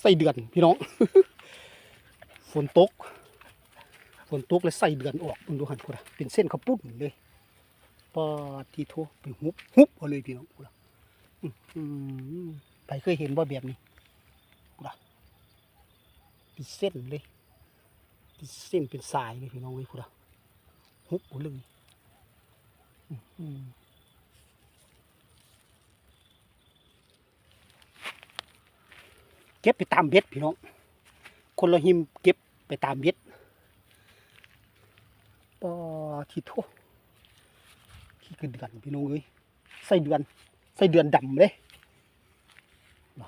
ใส่เดือนพี่น้อง ฝนตก ฝนตกแล้วใส่เดือนออกมึงดูหันพูดเป็นเส้นขาปุ้นเลยปอดทีโทไปหุบหุบเอาเลยพี่น้องพูดอื้อหือไปเคยเห็นว่าแบบนี้พูดเป็นเส้นเลยเป็นเส้นเป็นสายเลยพี่น้องเลยพูดหุบเอาเลยอื้อหือ เก็บไปตามเบ็ดพี่น้อง คนละหิมเก็บไปตามเบ็ดปอทีโทขี้กระเดือนพี่น้องเอ้ยใส่เดือนใส่เดือนดำเลยบ่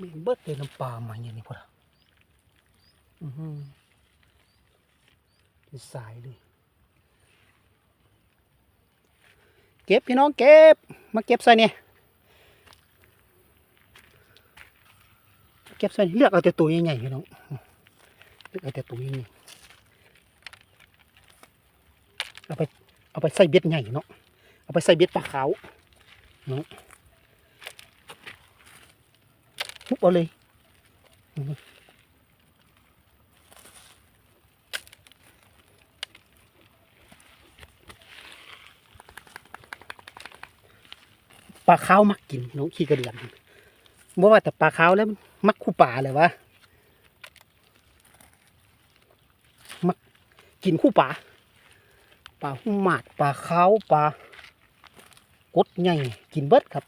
มีเบิดเลยน้ำปลามาอย่างนี้พอละอือหือเป็นสายเลยเก็บพี่น้องเก็บ มาเก็บใส่เนี่ย เก็บใส่เลือกเอาแต่ตัวใหญ่ๆพี่น้องเลือกเอาแต่ตัวใหญ่ๆเอาไปเอาไปใส่เบ็ดใหญ่เนาะเอาไปใส่เบ็ดปลาขาวเนาะหุบเอาเลยปลาขาวมักกินน้องขี้กระเดือน บ่ว่าแต่ปลาขาวแล้วมักคู่ป่าเลยวะมักกินคู่ป่าปลาหุ่มหมาดปลาขาวปลากดใหญ่กินเบิดครับ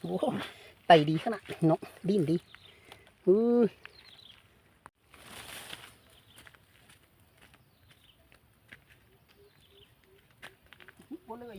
โอ้ไตดีขนาดเนาะดิ้นดีอือเลย